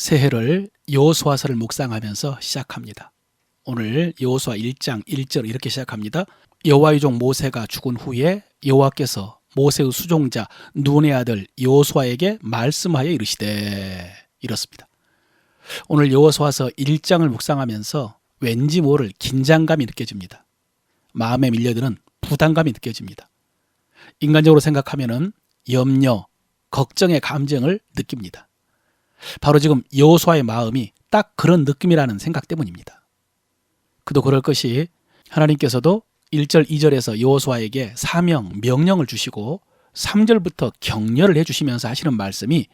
새해를 여호수아서를 묵상하면서 시작합니다. 오늘 여호수아 1장 1절 이렇게 시작합니다. 여호와의 종 모세가 죽은 후에 여호와께서 모세의 수종자 눈의 아들 여호수아에게 말씀하여 이르시되 이렇습니다. 오늘 여호수아서 1장을 묵상하면서 왠지 모를 긴장감이 느껴집니다. 마음에 밀려드는 부담감이 느껴집니다. 인간적으로 생각하면은 염려, 걱정의 감정을 느낍니다. 바로 지금 여호수아의 마음이 딱 그런 느낌이라는 생각 때문입니다. 그도 그럴 것이 하나님께서도 1절 2절에서 여호수아에게 사명, 명령을 주시고 3절부터 격려를 해 주시면서 하시는 말씀이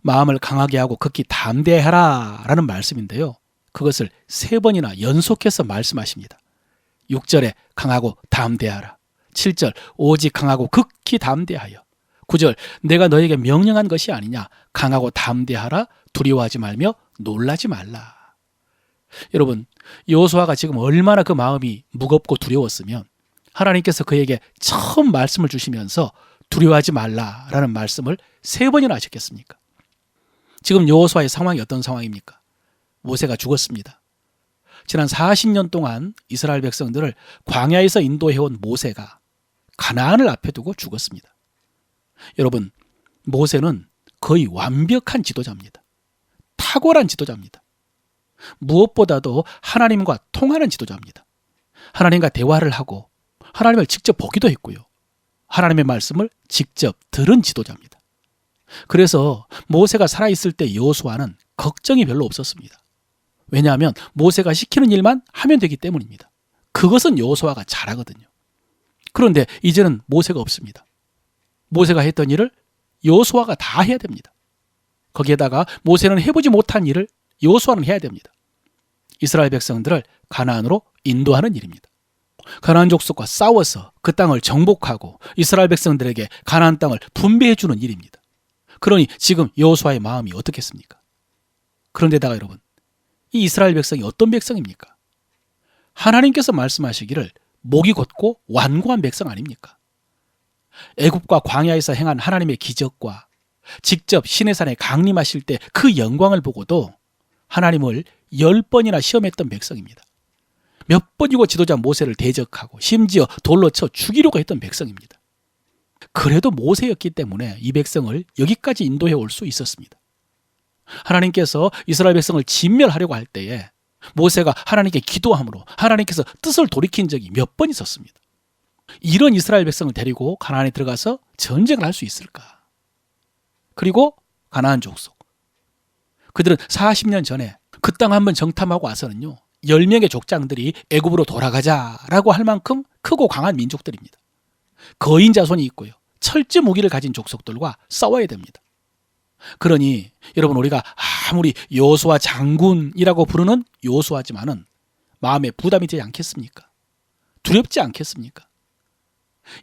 마음을 강하게 하고 극히 담대하라 라는 말씀인데요. 그것을 세 번이나 연속해서 말씀하십니다. 6절에 강하고 담대하라. 7절 오직 강하고 극히 담대하여. 9절 내가 너에게 명령한 것이 아니냐. 강하고 담대하라. 두려워하지 말며 놀라지 말라. 여러분, 여호수아가 지금 얼마나 그 마음이 무겁고 두려웠으면 하나님께서 그에게 처음 말씀을 주시면서 두려워하지 말라라는 말씀을 세 번이나 하셨겠습니까? 지금 여호수아의 상황이 어떤 상황입니까? 모세가 죽었습니다. 지난 40년 동안 이스라엘 백성들을 광야에서 인도해온 모세가 가나안을 앞에 두고 죽었습니다. 여러분, 모세는 거의 완벽한 지도자입니다. 탁월한 지도자입니다. 무엇보다도 하나님과 통하는 지도자입니다. 하나님과 대화를 하고 하나님을 직접 보기도 했고요. 하나님의 말씀을 직접 들은 지도자입니다. 그래서 모세가 살아있을 때 여호수아는 걱정이 별로 없었습니다. 왜냐하면 모세가 시키는 일만 하면 되기 때문입니다. 그것은 여호수아가 잘하거든요. 그런데 이제는 모세가 없습니다. 모세가 했던 일을 여호수아가 다 해야 됩니다. 거기에다가 모세는 해보지 못한 일을 여호수아는 해야 됩니다. 이스라엘 백성들을 가나안으로 인도하는 일입니다. 가나안 족속과 싸워서 그 땅을 정복하고 이스라엘 백성들에게 가나안 땅을 분배해 주는 일입니다. 그러니 지금 여호수아의 마음이 어떻겠습니까? 그런데다가 여러분, 이 이스라엘 백성이 어떤 백성입니까? 하나님께서 말씀하시기를 목이 곧고 완고한 백성 아닙니까? 애굽과 광야에서 행한 하나님의 기적과 직접 시내산에 강림하실 때 그 영광을 보고도 하나님을 열 번이나 시험했던 백성입니다. 몇 번이고 지도자 모세를 대적하고 심지어 돌로 쳐 죽이려고 했던 백성입니다. 그래도 모세였기 때문에 이 백성을 여기까지 인도해 올 수 있었습니다. 하나님께서 이스라엘 백성을 진멸하려고 할 때에 모세가 하나님께 기도함으로 하나님께서 뜻을 돌이킨 적이 몇 번 있었습니다. 이런 이스라엘 백성을 데리고 가나안에 들어가서 전쟁을 할 수 있을까? 그리고 가나안 족속. 그들은 40년 전에 그 땅 한번 정탐하고 와서는요. 10명의 족장들이 애굽으로 돌아가자라고 할 만큼 크고 강한 민족들입니다. 거인 자손이 있고요. 철제 무기를 가진 족속들과 싸워야 됩니다. 그러니 여러분 우리가 아무리 요수아 장군이라고 부르는 요수아지만은 마음에 부담이 되지 않겠습니까? 두렵지 않겠습니까?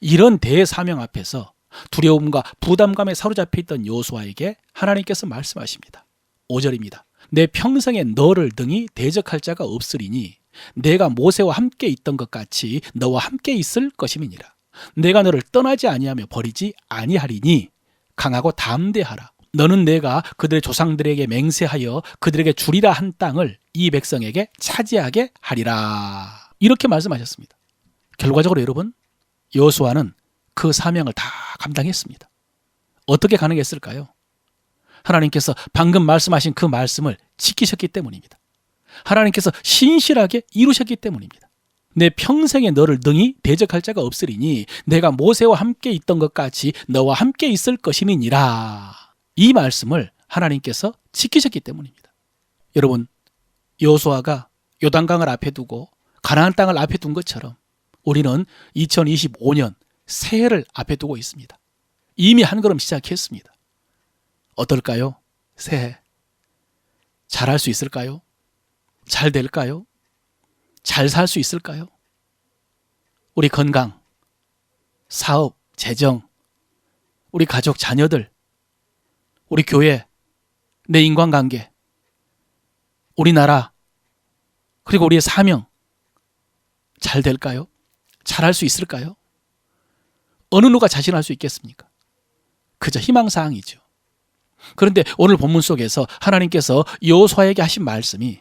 이런 대사명 앞에서 두려움과 부담감에 사로잡혀 있던 요수아에게 하나님께서 말씀하십니다. 5절입니다. 내 평생에 너를 등이 대적할 자가 없으리니 내가 모세와 함께 있던 것 같이 너와 함께 있을 것임이니라. 내가 너를 떠나지 아니하며 버리지 아니하리니 강하고 담대하라. 너는 내가 그들의 조상들에게 맹세하여 그들에게 주리라 한 땅을 이 백성에게 차지하게 하리라. 이렇게 말씀하셨습니다. 결과적으로 여러분 여호수아는 그 사명을 다 감당했습니다. 어떻게 가능했을까요? 하나님께서 방금 말씀하신 그 말씀을 지키셨기 때문입니다. 하나님께서 신실하게 이루셨기 때문입니다. 내 평생에 너를 능히 대적할 자가 없으리니 내가 모세와 함께 있던 것 같이 너와 함께 있을 것임이니라. 이 말씀을 하나님께서 지키셨기 때문입니다. 여러분, 여호수아가 요단강을 앞에 두고 가나안 땅을 앞에 둔 것처럼 우리는 2025년 새해를 앞에 두고 있습니다. 이미 한 걸음 시작했습니다. 어떨까요? 새해. 잘할 수 있을까요? 잘 될까요? 잘 살 수 있을까요? 우리 건강, 사업, 재정, 우리 가족, 자녀들, 우리 교회, 내 인간관계, 우리나라, 그리고 우리의 사명, 잘 될까요? 잘할 수 있을까요? 어느 누가 자신할 수 있겠습니까? 그저 희망사항이죠. 그런데 오늘 본문 속에서 하나님께서 여호수아에게 하신 말씀이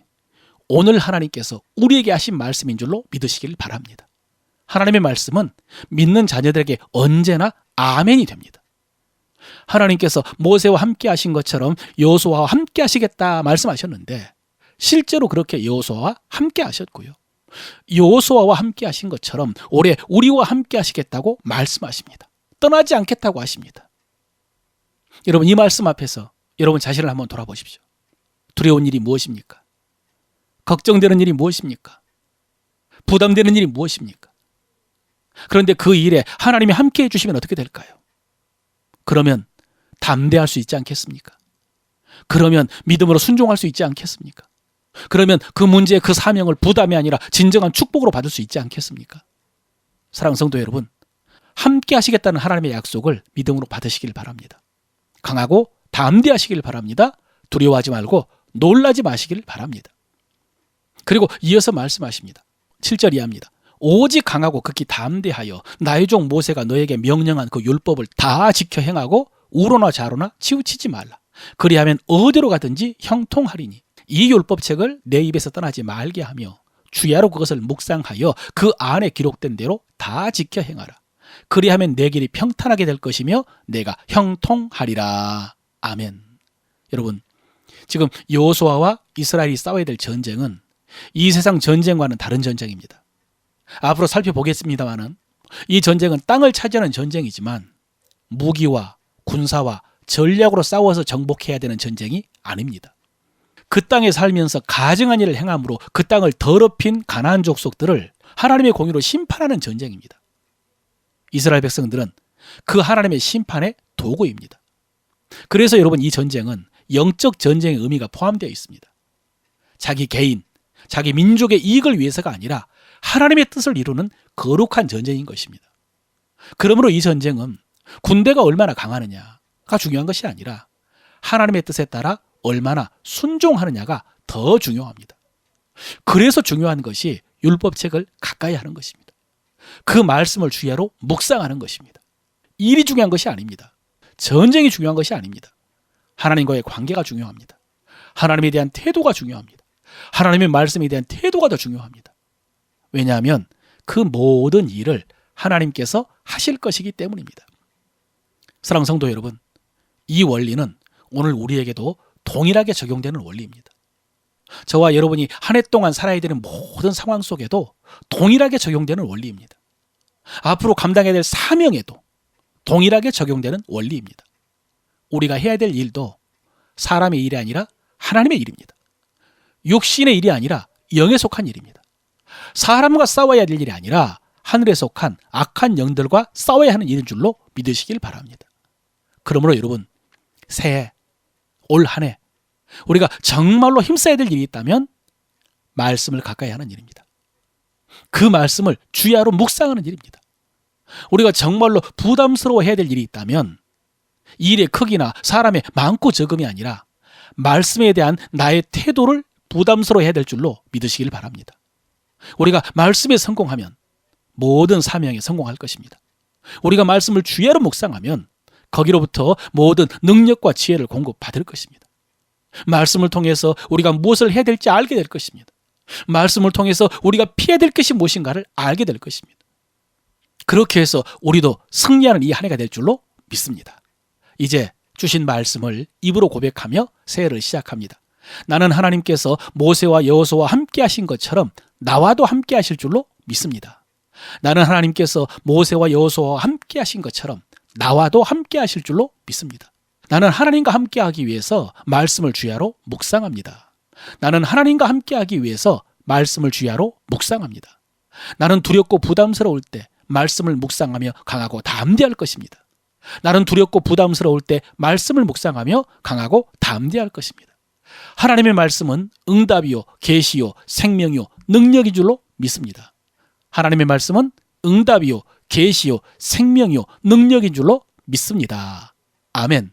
오늘 하나님께서 우리에게 하신 말씀인 줄로 믿으시길 바랍니다. 하나님의 말씀은 믿는 자녀들에게 언제나 아멘이 됩니다. 하나님께서 모세와 함께 하신 것처럼 여호수아와 함께 하시겠다 말씀하셨는데 실제로 그렇게 여호수아와 함께 하셨고요. 여호수아와 함께 하신 것처럼 올해 우리와 함께 하시겠다고 말씀하십니다. 떠나지 않겠다고 하십니다. 여러분 이 말씀 앞에서 여러분 자신을 한번 돌아보십시오. 두려운 일이 무엇입니까? 걱정되는 일이 무엇입니까? 부담되는 일이 무엇입니까? 그런데 그 일에 하나님이 함께 해주시면 어떻게 될까요? 그러면 담대할 수 있지 않겠습니까? 그러면 믿음으로 순종할 수 있지 않겠습니까? 그러면 그 문제, 그 사명을 부담이 아니라 진정한 축복으로 받을 수 있지 않겠습니까? 사랑 성도 여러분, 함께 하시겠다는 하나님의 약속을 믿음으로 받으시길 바랍니다. 강하고 담대하시길 바랍니다. 두려워하지 말고 놀라지 마시길 바랍니다. 그리고 이어서 말씀하십니다. 7절 이하입니다. 오직 강하고 극히 담대하여 나의 종 모세가 너에게 명령한 그 율법을 다 지켜 행하고 우로나 좌로나 치우치지 말라. 그리하면 어디로 가든지 형통하리니 이 율법책을 내 입에서 떠나지 말게 하며 주야로 그것을 묵상하여 그 안에 기록된 대로 다 지켜 행하라. 그리하면 내 길이 평탄하게 될 것이며 내가 형통하리라. 아멘. 여러분, 지금 여호수아와 이스라엘이 싸워야 될 전쟁은 이 세상 전쟁과는 다른 전쟁입니다. 앞으로 살펴보겠습니다만은 이 전쟁은 땅을 차지하는 전쟁이지만 무기와 군사와 전략으로 싸워서 정복해야 되는 전쟁이 아닙니다. 그 땅에 살면서 가증한 일을 행함으로 그 땅을 더럽힌 가나안 족속들을 하나님의 공의로 심판하는 전쟁입니다. 이스라엘 백성들은 그 하나님의 심판의 도구입니다. 그래서 여러분 이 전쟁은 영적 전쟁의 의미가 포함되어 있습니다. 자기 개인, 자기 민족의 이익을 위해서가 아니라 하나님의 뜻을 이루는 거룩한 전쟁인 것입니다. 그러므로 이 전쟁은 군대가 얼마나 강하느냐가 중요한 것이 아니라 하나님의 뜻에 따라 얼마나 순종하느냐가 더 중요합니다. 그래서 중요한 것이 율법책을 가까이 하는 것입니다. 그 말씀을 주야로 묵상하는 것입니다. 일이 중요한 것이 아닙니다. 전쟁이 중요한 것이 아닙니다. 하나님과의 관계가 중요합니다. 하나님에 대한 태도가 중요합니다. 하나님의 말씀에 대한 태도가 더 중요합니다. 왜냐하면 그 모든 일을 하나님께서 하실 것이기 때문입니다. 사랑 성도 여러분, 이 원리는 오늘 우리에게도 동일하게 적용되는 원리입니다. 저와 여러분이 한 해 동안 살아야 되는 모든 상황 속에도 동일하게 적용되는 원리입니다. 앞으로 감당해야 될 사명에도 동일하게 적용되는 원리입니다. 우리가 해야 될 일도 사람의 일이 아니라 하나님의 일입니다. 육신의 일이 아니라 영에 속한 일입니다. 사람과 싸워야 될 일이 아니라 하늘에 속한 악한 영들과 싸워야 하는 일인 줄로 믿으시길 바랍니다. 그러므로 여러분, 새해, 올 한 해, 우리가 정말로 힘써야 될 일이 있다면 말씀을 가까이 하는 일입니다. 그 말씀을 주야로 묵상하는 일입니다. 우리가 정말로 부담스러워 해야 될 일이 있다면 일의 크기나 사람의 많고 적음이 아니라 말씀에 대한 나의 태도를 부담스러워 해야 될 줄로 믿으시길 바랍니다. 우리가 말씀에 성공하면 모든 사명에 성공할 것입니다. 우리가 말씀을 주야로 묵상하면 거기로부터 모든 능력과 지혜를 공급받을 것입니다. 말씀을 통해서 우리가 무엇을 해야 될지 알게 될 것입니다. 말씀을 통해서 우리가 피해야 될 것이 무엇인가를 알게 될 것입니다. 그렇게 해서 우리도 승리하는 이 한 해가 될 줄로 믿습니다. 이제 주신 말씀을 입으로 고백하며 새해를 시작합니다. 나는 하나님께서 모세와 여호수와 함께 하신 것처럼 나와도 함께 하실 줄로 믿습니다. 나는 하나님께서 모세와 여호수와 함께 하신 것처럼 나와도 함께 하실 줄로 믿습니다. 나는 하나님과 함께 하기 위해서 말씀을 주야로 묵상합니다. 나는 하나님과 함께 하기 위해서 말씀을 주야로 묵상합니다. 나는 두렵고 부담스러울 때 말씀을 묵상하며 강하고 담대할 것입니다. 나는 두렵고 부담스러울 때 말씀을 묵상하며 강하고 담대할 것입니다. 하나님의 말씀은 응답이요, 계시요, 생명이요, 능력인 줄로 믿습니다. 하나님의 말씀은 응답이요, 계시요, 생명이요, 능력인 줄로 믿습니다. 아멘.